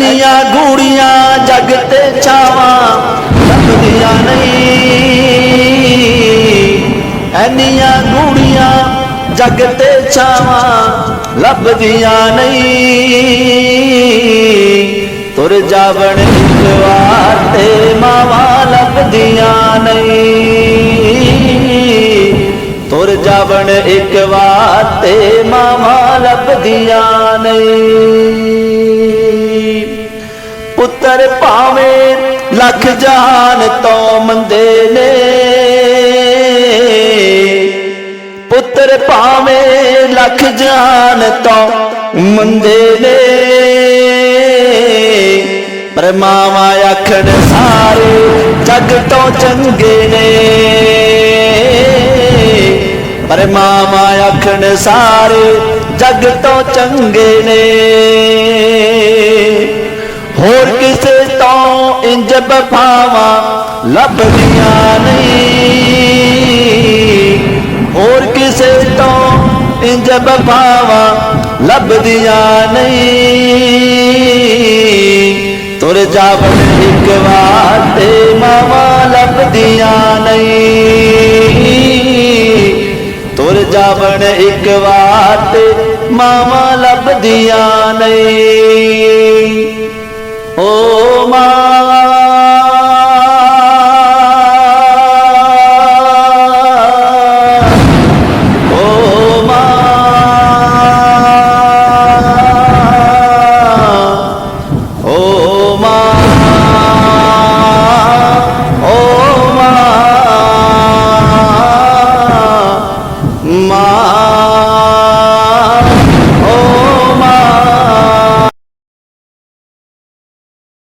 ਐਨੀਆਂ ਗੂੜੀਆਂ ਜਗ ਤੇ ਛਾਵਾਂ ਲੱਭਦੀਆਂ ਨਹੀਂ। ਐਨੀਆਂ ਗੂੜੀਆਂ ਜਗ ਤੇ ਛਾਵਾਂ, ਲੱਭਦੀਆਂ ਨਹੀਂ। ਤੁਰ ਜਾਵਣ ਇੱਕ ਵਾਰ ਤੇ ਮਾਵਾਂ ਲੱਭਦੀਆਂ ਨਹੀਂ। ਤੁਰ ਜਾਵਣ ਇੱਕ ਵਾਰ ਤੇ ਮਾਵਾਂ ਲੱਭਦੀਆਂ ਨਹੀਂ। ਪੁੱਤਰ ਭਾਵੇਂ ਲੱਖ ਜਾਨ ਤੋਂ ਮੰਦੇ ਨੇ। ਪੁੱਤਰ ਭਾਵੇਂ ਲੱਖ ਜਾਨ ਤੋਂ ਮੰਦੇ ਨੇ। ਪਰ ਮਾਵਾ ਆਖਣ, ਸਾਰੇ ਜਗ ਤੋਂ ਚੰਗੇ ਨੇ। ਪਰ ਮਾਵਾ ਆਖਣ, ਸਾਰੇ ਜਗ ਤੋਂ ਚੰਗੇ ਨੇ। ਇੰਜ ਬਫਾਵਾਂ ਲੱਭਦੀਆਂ ਨਹੀਂ। ਹੋਰ ਕਿਸੇ ਤੋਂ ਇੰਜ ਬਫਾਵਾਂ ਲੱਭਦੀਆਂ ਨਹੀਂ। ਤੁਰ ਜਾਵਣ ਇੱਕ ਵਾਰ ਤੇ ਮਾਵਾ ਲੱਭਦੀਆਂ ਨਹੀਂ। ਤੁਰ ਜਾਵਣ ਇੱਕ ਵਾਰ ਤੇ ਮਾਵਾ ਲੱਭਦੀਆਂ ਨਹੀਂ। 妈